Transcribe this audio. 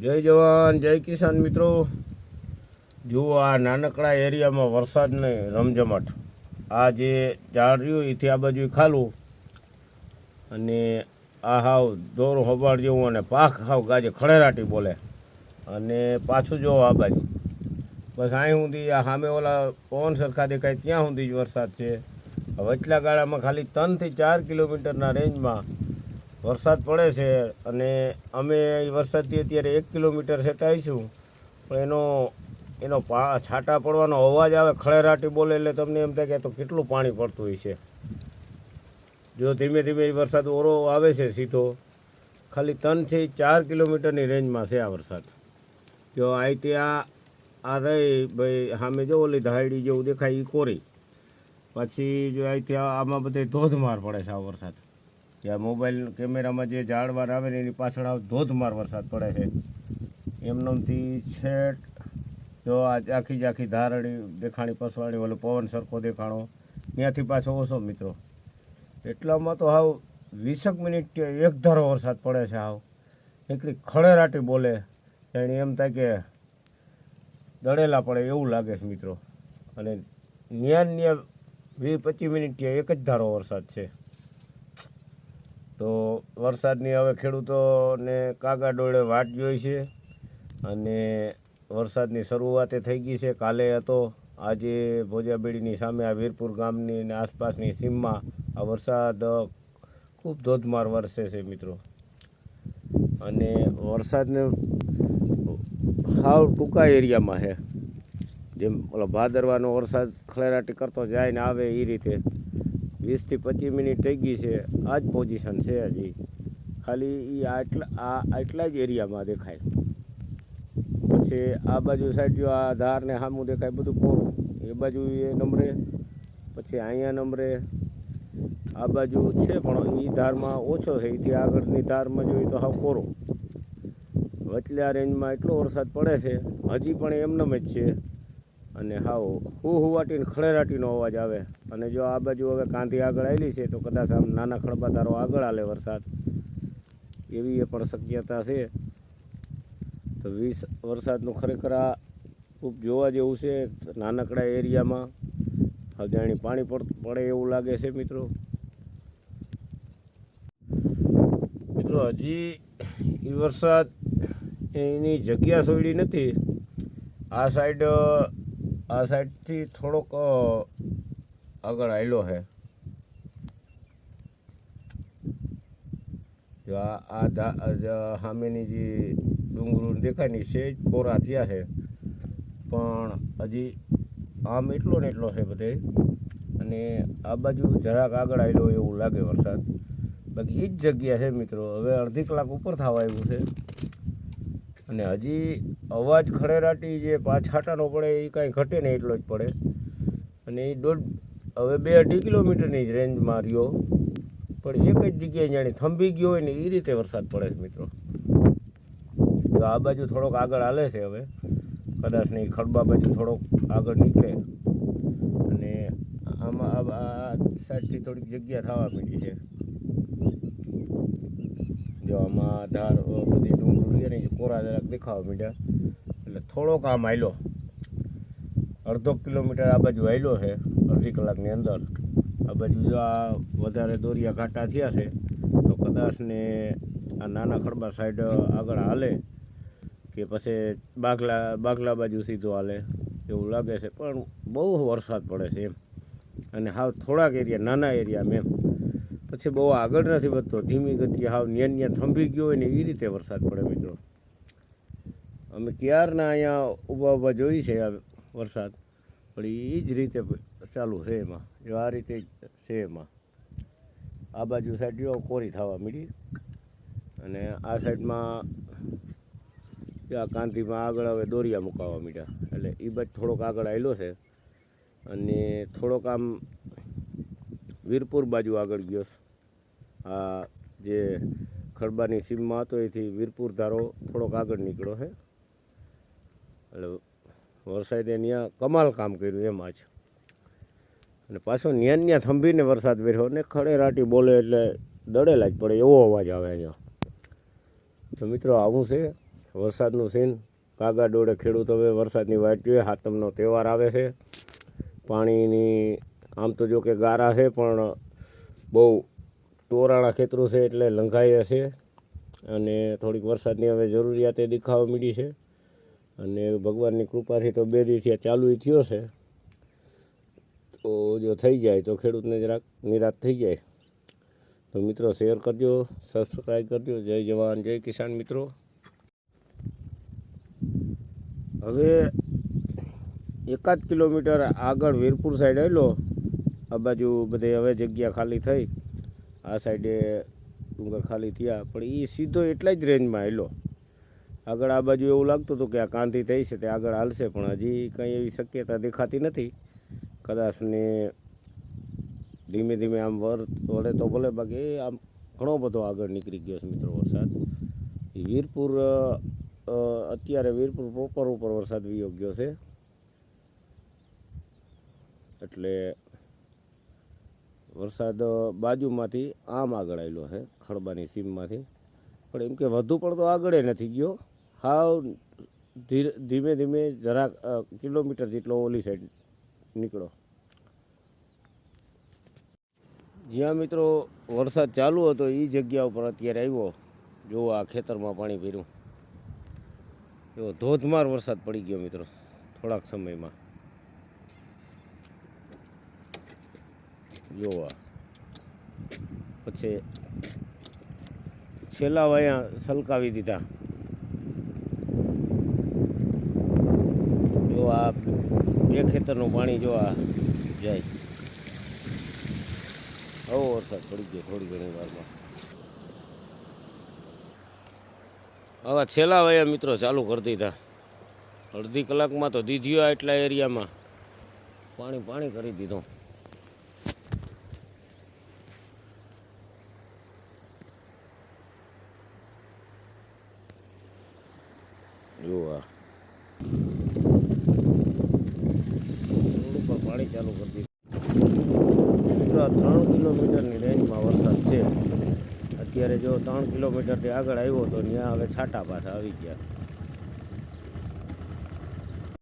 જય જવાન, જય કિસાન મિત્રો. જુઓ આ નાનકડા એરિયામાં વરસાદને રમઝમાટ. આ જે ઝાડ રહ્યું એથી આ બાજુ ખાલું. અને આ હાવ દોર હોબાળ જેવું અને પાક હાવ ગાજે ખળેરાટી બોલે. અને પાછું જો આ બાજુ. બસ અહીં સુધી આ સામે ઓલા પવન સરખા દેખાય ત્યાં સુધી જ વરસાદ છે. વચલા ગાળામાં ખાલી ત્રણથી ચાર કિલોમીટરના રેન્જમાં વરસાદ પડે છે અને અમે એ વરસાદથી અત્યારે એક કિલોમીટર સેટાઈશું પણ એનો એનો પા, છાંટા પડવાનો અવાજ આવે, ખળેરાટી બોલે એટલે તમને એમ થાય કે તો કેટલું પાણી પડતું હોય છે. જો ધીમે ધીમે એ વરસાદ ઓરો આવે છે સીધો, ખાલી ત્રણથી ચાર કિલોમીટરની રેન્જમાં છે આ વરસાદ. જો આ ત્યાં આ રહી, ભાઈ સામે જો ઓલી ધાયડી જેવું દેખાય એ કોરી. પછી જો અહીંથી આમાં બધે ધોધમાર પડે છે આ વરસાદ. ત્યાં મોબાઈલ કેમેરામાં જે ઝાડવાર આવે ને એની પાછળ આવ ધોધમાર વરસાદ પડે છે. એમનેમથી છેટ જો આ આખી જ આખી ધારડી દેખાણી પસવાણી ઓલો પવન સરખો દેખાણો. ત્યાંથી પાછો ઓછો મિત્રો. એટલામાં તો હાવ વીસક મિનિટ એક ધારો વરસાદ પડે છે હાવ. એકલી ખળેરાટી બોલે. એને એમ થાય કે દળેલા પડે એવું લાગે છે મિત્રો. અને ન્યા ન્યા વીસ પચીસ મિનિટ એક જ ધારો વરસાદ છે. તો વરસાદની હવે ખેડૂતોને કાગા ડોળે વાટ જોઈ છે અને વરસાદની શરૂઆતે થઈ ગઈ છે. કાલે હતો. આજે ભોજાબેડીની સામે આ વીરપુર ગામની અને આસપાસની સીમમાં આ વરસાદ ખૂબ ધોધમાર વરસે છે મિત્રો. અને વરસાદને સાવ ટૂંકા એરિયામાં છે. જેમ ઓલો ભાદરવાનો વરસાદ ખળેરાટી કરતો જાય ને આવે એ રીતે. વીસથી પચીસ મિનિટ થઈ ગઈ છે. આ જ પોઝિશન છે હજી. ખાલી એ આટલા, આ આટલા જ એરિયામાં દેખાય. પછી આ બાજુ સાઈડ જો આ ધારને સામું દેખાય, બધું કોરું. એ બાજુ એ નંબરે, પછી અહીંયા નંબરે. આ બાજુ છે પણ એ ધારમાં ઓછો છે. એથી આગળની ધારમાં જોઈએ તો હાવ કોરો. વચલા રેન્જમાં એટલો વરસાદ પડે છે. હજી પણ એમનેમ જ છે. અને હાવ હું હુવાટીને ખળેરાટીનો અવાજ આવે. અને જો આ બાજુ હવે કાંધી આગળ આવેલી છે, તો કદાચ આમ નાના ખડબાદારો આગળ આલે વરસાદ. એવી એ પણ શક્યતા છે. તો વીસ વરસાદનું ખરેખર આ ખૂબ જોવા જેવું છે, નાનકડા એરિયામાં. હજાણી પાણી પડ, પડે એવું લાગે છે મિત્રો. મિત્રો, હજી એ વરસાદ એની જગ્યા સોડી નથી. આ સાઈડ આ સાઈડથી થોડોક આગળ આવેલો છે જો આ સામેની જે ડુંગરું દેખાય ને છે કોરા થયા છે પણ હજી આમ એટલો ને એટલો છે બધે. અને આ બાજુ જરાક આગળ આવેલો એવું લાગે વરસાદ. બાકી એ જ જગ્યા છે મિત્રો. હવે અડધી કલાક ઉપર થવા આવ્યું છે. અને હજી અવાજ ખરેરાટી જે પાછાટાનો પડે એ કાંઈ ઘટે નહીં એટલો જ પડે. અને એ દોઢ, હવે બે અઢી કિલોમીટરની જ રેન્જમાં રહ્યો. પણ એક જ જગ્યાએ જાણે થંભી ગયો હોય ને એ રીતે વરસાદ પડે છે મિત્રો. જો આ બાજુ થોડોક આગળ હાલે છે હવે. કદાચ નહીં ખડબા બાજુ થોડોક આગળ નીકળે. અને આમાં આ- સાઈડથી થોડીક જગ્યા થવા માંડી છે. જો આમાં ધાર બધી ડુંગરું રહે ને કોરા જરાક દેખાવા માંડ્યા. એટલે થોડોક આમ હાલ્યો. અડધો કિલોમીટર આ બાજુ હાલ્યો છે, અડધી કલાકની અંદર. આ બાજુ જો આ વધારે દોરિયા ઘાટા થયા છે, તો કદાચ ને આ નાના ખડબા સાઈડ આગળ હાલે કે પછી બાગલા બાગલા બાજુ સીધો હાલે. એવું લાગે છે, પણ બહુ વરસાદ પડે છે એમ. અને હાવ થોડાક એરિયા, નાના એરિયામાં એમ. પછી બહુ આગળ નથી વધતો. ધીમી ગતિ હાવ નિયન ન્યા થંભી ગયો હોય ને એ રીતે વરસાદ પડે મિત્રો. અમે ક્યારના અહીંયા ઊભા ઊભા જોઈ છે આ વરસાદ. પણ એ જ રીતે ચાલુ છે એમાં. જો આ રીતે છે એમાં. આ બાજુ સાઈડ જો કોરી થવા મીડી. અને આ સાઈડમાં આ કાંતિમાં આગળ હવે દોરિયા મુકાવા મીડ્યા. એટલે એ બાજુ થોડોક આગળ આવેલો છે. અને થોડોક આમ વીરપુર બાજુ આગળ ગયો આ જે ખડબાની સીમમાં હતો, એથી વીરપુર ધારો થોડોક આગળ નીકળ્યો છે એટલે વરસાદે ત્યાં કમાલ કામ કર્યું એમાં જ અને પાછો ન્યા ન્યા થંભીને વરસાદ વેર્યો અને ખડેરાટી બોલે એટલે દડેલા જ પડે, એવો અવાજ આવે અહીંયા. તો મિત્રો, આવું છે વરસાદનું સીન કાગા ડોળે ખેડૂત હવે વરસાદની વાટ જોઈએ હાતમનો તહેવાર આવે છે. પાણીની આમ તો જો કે ગારા છે, પણ બહુ તોરાણા ખેતરો છે એટલે લંઘાઈ હશે અને થોડીક વરસાદની હવે જરૂરિયાતે દેખાવા મળી છે. અને ભગવાનની કૃપાથી તો બે દિવસથી આ ચાલુ થયો છે. તો જો થઈ જાય તો ખેડૂતને જરાક નિરાશ થઈ જાય. તો મિત્રો શેર કરજો સબસ્ક્રાઈબ કરજો. જય જવાન, જય કિસાન મિત્રો. હવે એકાદ કિલોમીટર આગળ વીરપુર સાઈડ આવેલો આ બાજુ બધે હવે જગ્યા ખાલી થઈ. આ સાઈડે ડુંગર ખાલી થયા. પણ એ સીધો એટલા જ રેન્જમાં આવેલો આગળ આ બાજુ એવું લાગતું હતું કે આ કાંતિ થઈ છે, તે આગળ હાલશે, પણ હજી કંઈ એવી શક્યતા દેખાતી નથી. કદાચ ને ધીમે ધીમે આમ વર, વળે તો ભલે બાકી આમ ઘણો બધો આગળ નીકળી ગયો છે મિત્રો વરસાદ. વીરપુર અત્યારે વીરપુર પ્રોપર ઉપર વરસાદ વિયો ગયો છે. એટલે વરસાદ બાજુમાંથી આમ આગળ આવેલો છે, ખડબાની સીમમાંથી. પણ એમ કે વધુ પડતો આગળ નથી ગયો. હાવ ધીમે ધીમે જરાક કિલોમીટર જેટલો ઓલી સાઈડ નીકળો. જ્યાં મિત્રો વરસાદ ચાલુ હતો એ જગ્યા ઉપર અત્યારે આવ્યો. જો આ ખેતરમાં પાણી ભર્યું. એવો ધોધમાર વરસાદ પડી ગયો મિત્રો, થોડાક સમયમાં. જોવા. પછી છેલ્લા વયા સલકાવી દીધા. જો આ બે ખેતરનું પાણી જો આ જાય. હવો વરસાદ પડી ગયો થોડી ઘણી વારમાં. હવે છેલ્લા વયા મિત્રો ચાલુ કરી દીધા. અડધી કલાકમાં તો દીધ્યો એટલા એરિયામાં. પાણી પાણી કરી દીધું. રોડ ઉપર પાણી ચાલુ કરી મિત્રો, આ ત્રણ કિલોમીટરની રેન્જમાં વરસાદ છે. અત્યારે જો ત્રણ કિલોમીટરથી આગળ આવ્યો તો ત્યાં હવે છાંટા પાછા આવી ગયા.